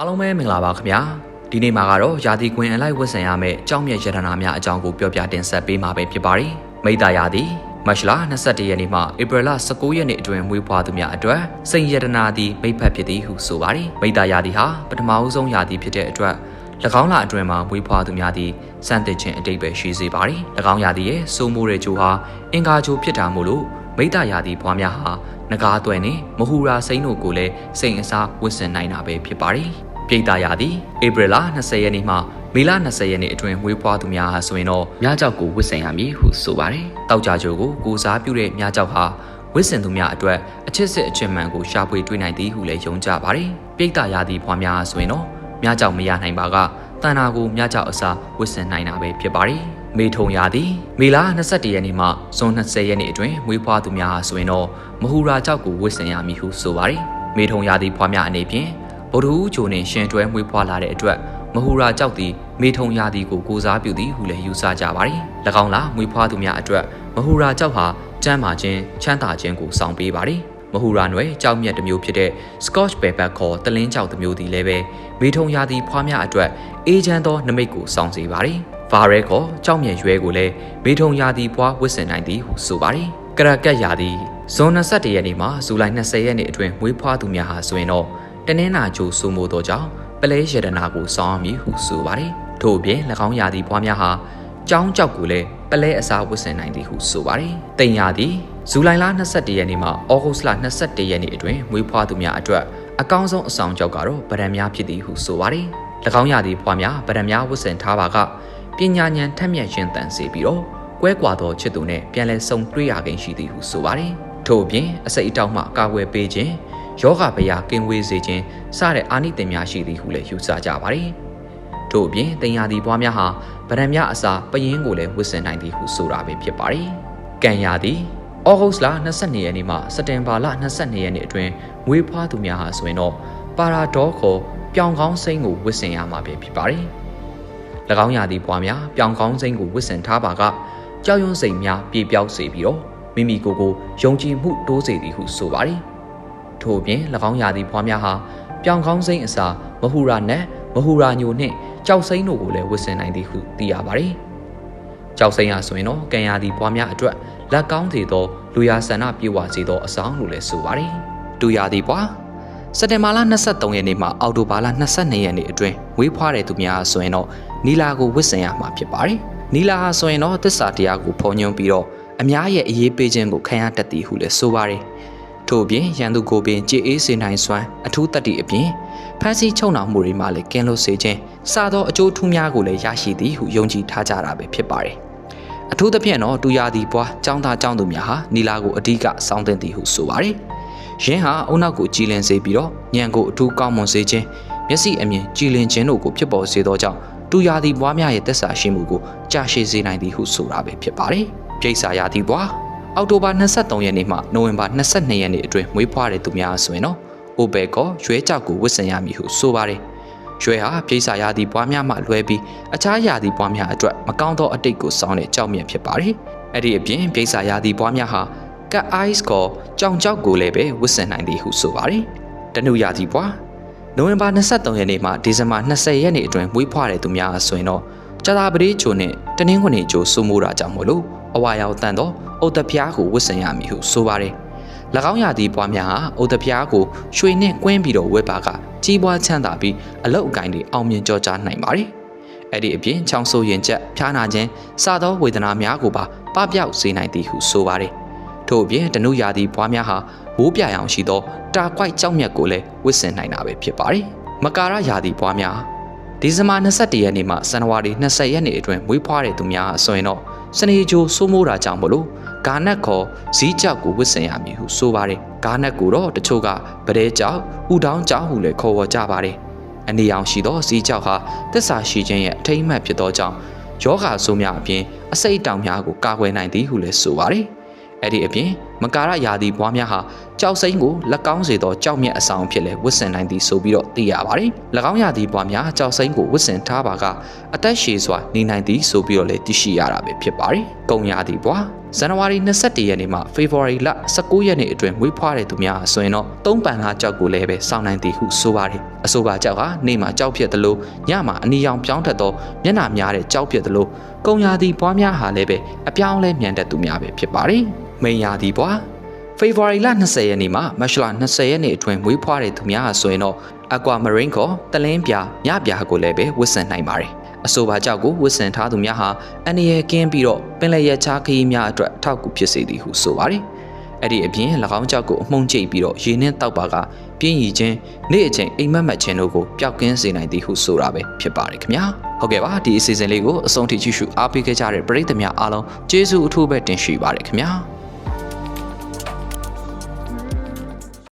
အားလုံးပဲမင်္ဂလာပါခင်ဗျာဒီနေ့မှာကတော့ယာတီကွင်းအလိုက်ဝတ်ဆင်ရမယ့်ကြောင်းမြတ်ရတနာများအကြောင်းကိုပြောပြတင်ဆက်ပေးမှာပဲဖြစ်ပါတယ်မိသားယာတီမတ်လ21ရက်နေ့မှဧပြီလ19ရက်နေ့အတွင်းမွေးဖွားသူများအတွက်စိန်ရတနာသည်မိဖက်ဖြစ်သည်ဟုဆိုပါတယ်မိသားယာတီဟာပထမအဦးဆုံးယာတီဖြစ်တဲ့အတွက်၎င်းလာအတွင်းမှာမွေးဖွားသူများသည်စံသစ်ခြင်းအတိတ်ပဲရှိစေပါတယ်၎င်းယာတီရဲ့စိုးမိုးတဲ့ဂျိုဟာအင်္ဂါဂျိုဖြစ်တာမို့လို့မိသားယာတီဘွားများဟာငကားအသွဲနဲ့မဟူရာစိန်တို့ကိုလည်းစိန်အစားဝတ်ဆင်နိုင်တာပဲဖြစ်ပါတယ် ပြည်သားရာသည်ဧပြီလ20ရက်နေ့မှမေလ20ရက်နေ့အတွင်းမွေးဖွားသူများဟာဆိုရင်တော့မြကြောက်ကိုဝစ်ဆင်ရမည်ဟုဆိုပါတယ်။တောက်ကြကြိုကိုကိုစားပြုတဲ့မြကြောက်ဟာဝစ်ဆင်သူများအတွက်အချစ်စစ်အချစ်မှန်ကိုရှာဖွေတွေ့နိုင်သည်ဟုလည်းယုံကြပါတယ်။ပြည်သားရာသည်ဖွားများဟာဆိုရင်တော့မြကြောက်မရနိုင်ပါကတန်နာကိုမြကြောက်အစားဝစ်ဆင်နိုင်တာပဲဖြစ်ပါတယ်။မေထုံရာသည်မေလ21ရက်နေ့မှဇွန်20ရက်နေ့အတွင်းမွေးဖွားသူများဟာဆိုရင်တော့မဟူရာကြောက်ကိုဝစ်ဆင်ရမည်ဟုဆိုပါတယ်။မေထုံရာသည်ဖွားများအနေဖြင့် ဗုဒ္ဓဦးဂျိုနှင့်ရှင်တွဲမွေးဖွားလာတဲ့အတွက်မဟူရာကြောက်သည်မေထုံရာသည်ကိုကိုစားပြုသည်ဟုလည်းယူဆကြပါတယ်။၎င်းလာမွေးဖွားသူများအတွက်မဟူရာကြောက်ဟာကျမ်းမာခြင်းချမ်းသာခြင်းကိုဆောင်ပေးပါတယ်။မဟူရာနွယ်ကြောက်မြတ်တစ်မျိုးဖြစ်တဲ့ Scotch Bareback ခေါ်တလင်းကြောက်တစ်မျိုးသည်လည်းပဲမေထုံရာသည်ဖွားများအတွက်အေးချမ်းသောနမိတ်ကိုဆောင်စေပါတယ်။ဗာရဲခေါ်ကြောက်မြတ်ရွဲကိုလည်းမေထုံရာသည်ဖွားဝစ်ဆင်နိုင်သည်ဟုဆိုပါတယ်။ကရကတ်ရာသည်ဇွန်21ရက်နေ့မှာဇူလိုင်20ရက်နေ့အတွင်းမွေးဖွားသူများဟာဆိုရင်တော့ တနင်္လာဂျိုဆိုမို့သောကြောင့်ပလဲရတနာကိုစောင်းမည်ဟုဆိုပါတယ်။ထို့အပြင်၎င်းရာသီဘွားများဟာကြောင်းကြောက်ကိုလည်းပလဲအစားဝတ်ဆင်နိုင်သည်ဟုဆိုပါတယ်။တိမ်ရာသီဇူလိုင်လ22ရက်နေ့မှဩဂုတ်လ22ရက်နေ့အတွင်းမွေးဖွားသူများအတွက်အကောင်းဆုံးအဆောင်ကြောက်ကတော့ဗရန်များဖြစ်သည်ဟုဆိုပါတယ်။၎င်းရာသီဘွားများဗရန်များဝတ်ဆင်ထားပါကပညာဉာဏ်ထက်မြက်ခြင်းတန်စေပြီးတော့ကွဲကွာသောချစ်သူနဲ့ပြန်လည်ဆုံတွေ့ရခြင်းရှိသည်ဟုဆိုပါတယ်။ထို့အပြင်အစိတ်အတောက်မှကာကွယ်ပေးခြင်း ယောဂဗျာကင်းဝေးစေခြင်းစတဲ့အာနိသင်များရှိသည်ဟုလည်းယူဆကြပါတယ်။ထို့အပြင်တင်ယာသည်ဘွားများဟာဗရံများအစာပယင်းကိုလည်းဝစ်ဆင်နိုင်သည်ဟုဆိုတာပဲဖြစ်ပါတယ်။ကံယာသည်ဩဂုတ်လ22ရက်နေ့မှစက်တင်ဘာလ22ရက်နေ့အတွင်းမွေးဖွားသူများဟာဆိုရင်တော့ပါရာဒေါခေါ်ပြောင်ကောင်းစိမ့်ကိုဝစ်ဆင်ရမှာပဲဖြစ်ပါတယ်။၎င်းရာသီဘွားများပြောင်ကောင်းစိမ့်ကိုဝစ်ဆင်ထားပါကကြောက်ရွံ့စိတ်များပြေပြောက်စေပြီးတော့မိမိကိုယ်ကိုယုံကြည်မှုတိုးစေသည်ဟုဆိုပါတယ်။ ထို့အပြင်၎င်းရာသီဖွားများဟာပြောင်ကောင်းစိမ့်အစာမဟူရာနဲ့မဟူရာညိုနှင့်ကြောက်စိမ့်တို့ကိုလည်းဝတ်ဆင်နိုင်သည်ဟုသိရပါတယ်။ကြောက်စိမ့်ဟာဆိုရင်တော့ကံရာသီဖွားများအတွက်လက်ကောင်းစေသောလူရာဆန္ဒပြေဝစေသောအဆောင်လို့လည်းဆိုပါတယ်။ဒူရာသီပွားစက်တင်ဘာလ23ရက်နေ့မှအောက်တိုဘာလ22ရက်နေ့အတွင်းဝေးဖွားတဲ့သူများဆိုရင်တော့နီလာကိုဝတ်ဆင်ရမှာဖြစ်ပါတယ်။နီလာဟာဆိုရင်တော့သစ္စာတရားကိုဖော်ညွှန်းပြီးတော့အများရဲ့အရေးပေးခြင်းကိုခံရတတ်သည်ဟုလည်းဆိုပါတယ်။ ထို့အပြင်ရန်သူကိုပင်ကြည်အေးစေနိုင်စွမ်းအထူးတတ္တိအပြင်ဖန်ဆီးချုပ်နှောင်မှုတွေမှလည်းကင်းလို့စေခြင်းစသောအကျိုးထူးများကိုလည်းရရှိသည်ဟုယုံကြည်ထားကြတာပဲဖြစ်ပါတယ်။အထူးသဖြင့်တော့တူရသည်ပွားចောင်းသားចောင်းသူများဟာနီလာကိုအဓိကစောင်းတင်သည်ဟုဆိုပါတယ်။ယင်းဟာအုံနောက်ကိုကြည်လင်စေပြီးတော့ညံကိုအထူးကောင်းမွန်စေခြင်းမျက်စိအမြင်ကြည်လင်ခြင်းတို့ကိုဖြစ်ပေါ်စေသောကြောင့်တူရသည်ပွားများရဲ့သက်စာရှိမှုကိုကြာရှည်စေနိုင်သည်ဟုဆိုတာပဲဖြစ်ပါတယ်။ပြိဿာရသည်ပွား အောက်တိုဘာ23ရက်နေ့မှနိုဝင်ဘာ22ရက်နေ့အတွင်းမွေးဖွားတဲ့သူများဆိုရင်တော့အိုဘဲကောရွဲကြောက်ကိုဝတ်ဆင်ရမည်ဟုဆိုပါတယ်။ရွဲဟာပြိဿာရာသီပွားများမှလွဲပြီးအခြားရာသီပွားများအတွက်မကောင်းသောအတိတ်ကိုစောင်းတဲ့ကြောက်မြတ်ဖြစ်ပါတယ်။အဲ့ဒီအပြင်ပြိဿာရာသီပွားများဟာကတ်အိုက်စ်ကိုကြောင်ကြောက်ကိုလည်းပဲဝတ်ဆင်နိုင်သည်ဟုဆိုပါတယ်။တနုရာသီပွားနိုဝင်ဘာ23ရက်နေ့မှဒီဇင်ဘာ20ရက်နေ့အတွင်းမွေးဖွားတဲ့သူများဆိုရင်တော့ ကြာသာပတိချိုနဲ့တနင်္ဂနွေချိုစိုးမိုးတာကြောင့်မို့လို့အဝါရောင်တန်သောအုတ်တဖျားကိုဝတ်ဆင်ရမည်ဟုဆိုပါတယ်။၎င်းရာသီပွားများဟာအုတ်တဖျားကိုရွှေနဲ့ကွင်းပြီးတော့ဝတ်ပါကကြီးပွားချမ်းသာပြီးအလုတ်အကင်တွေအောင်မြင်ကြောကြားနိုင်ပါတယ်။အဲ့ဒီအပြင်ချောင်းဆိုးရင်ချက်ဖျားနာခြင်းစသောဝေဒနာများကိုပါပပျောက်စေနိုင်သည်ဟုဆိုပါတယ်။ထို့အပြင်တနုရာသီပွားများဟာဝိုးပြရောင်ရှိသောတာကွိုက်ကြောက်မြတ်ကိုလည်းဝတ်ဆင်နိုင်တာပဲဖြစ်ပါတယ်။မကာရရာသီပွားများ ဒီဇင်ဘာ21ရက်နေ့မှဇန်နဝါရီ20ရက်နေ့အတွင်းမွေးဖွားတဲ့သူများဆိုရင်တော့စနေကြိုစိုးမိုးတာကြောင့်မလို့ဂါနက်ခေါ်ဇီးကြောက်ကိုဝစ်ဆင်ရမည်ဟုဆိုပါတယ်ဂါနက်ကိုတော့တချို့ကပဒဲကြောက်ဥတောင်းကြောက်ဟုလည်းခေါ်ဝေါ်ကြပါတယ်အနေအောင်ရှိသောဇီးကြောက်ဟာသစ္စာရှိခြင်းရဲ့အထိမ့်မှတ်ဖြစ်သောကြောင့်ယောဂဆိုးများအပြင်အစိတ်တောင်များကိုကာကွယ်နိုင်သည်ဟုလည်းဆိုပါတယ်အဲ့ဒီအပြင် မကာရယာဒီဘွားများဟာကြောက်စိမ့်ကိုလက်ကောင်းစေသောကြောက်မြတ်အဆောင်ဖြစ်လဲဝတ်ဆင်နိုင်သည်ဆိုပြီးတော့သိရပါတယ်။၎င်းယာဒီဘွားများကြောက်စိမ့်ကိုဝတ်ဆင်ထားပါကအသက်ရှည်စွာနေနိုင်သည်ဆိုပြီးတော့လည်းသိရှိရတာပဲဖြစ်ပါတယ်။ကုံယာဒီဘွားဇန်နဝါရီ21ရက်နေ့မှဖေဖော်ဝါရီလ19ရက်နေ့အတွင်းမွေးဖွားတဲ့သူများဆိုရင်တော့သုံးပန်ကားကြောက်ကိုလည်းပဲစောင့်နိုင်သည်ဟုဆိုပါတယ်။အဆိုပါကြောက်ဟာနေ့မှာကြောက်ဖြစ်သလိုညမှာအနီရောင်ပြောင်းထက်သောမျက်နှာများတဲ့ကြောက်ဖြစ်သလိုကုံယာဒီဘွားများဟာလည်းပဲအပြောင်းလဲမြန်တဲ့သူများပဲဖြစ်ပါတယ်။ မိန်ယာဒီဘွားဖေဖော်ဝါရီလ20ရက်နေ့မှမတ်လ20ရက်နေ့အတွင်းမွေးဖွားတဲ့သူများဟာဆိုရင်တော့ Aquamarine ကိုတလင်းပြညပြကိုလည်းပဲဝတ်ဆင်နိုင်ပါတယ်။အဆိုပါကြောက်ကိုဝတ်ဆင်ထားသူများဟာအန္တရာယ်ကင်းပြီးတော့ပင်လယ်ရချားခရီးများအတွက်အထောက်အကူဖြစ်စေသည်ဟုဆိုပါတယ်။အဲ့ဒီအပြင်၎င်းကြောက်ကိုအမှုန့်ကျိတ်ပြီးတော့ရေနှင်းတောက်ပါကပြင်းရီခြင်းနေ့အချိန်အိမ်မက်မက်ခြင်းတို့ကိုပျောက်ကင်းစေနိုင်သည်ဟုဆိုတာပဲဖြစ်ပါတယ်ခင်ဗျာ။ဟုတ်ကဲ့ပါဒီအစီအစဉ်လေးကိုအဆုံးထိကြည့်ရှုအားပေးခဲ့ကြတဲ့ပရိသတ်များအားလုံးကျေးဇူးအထူးပဲတင်ရှိပါတယ်ခင်ဗျာ။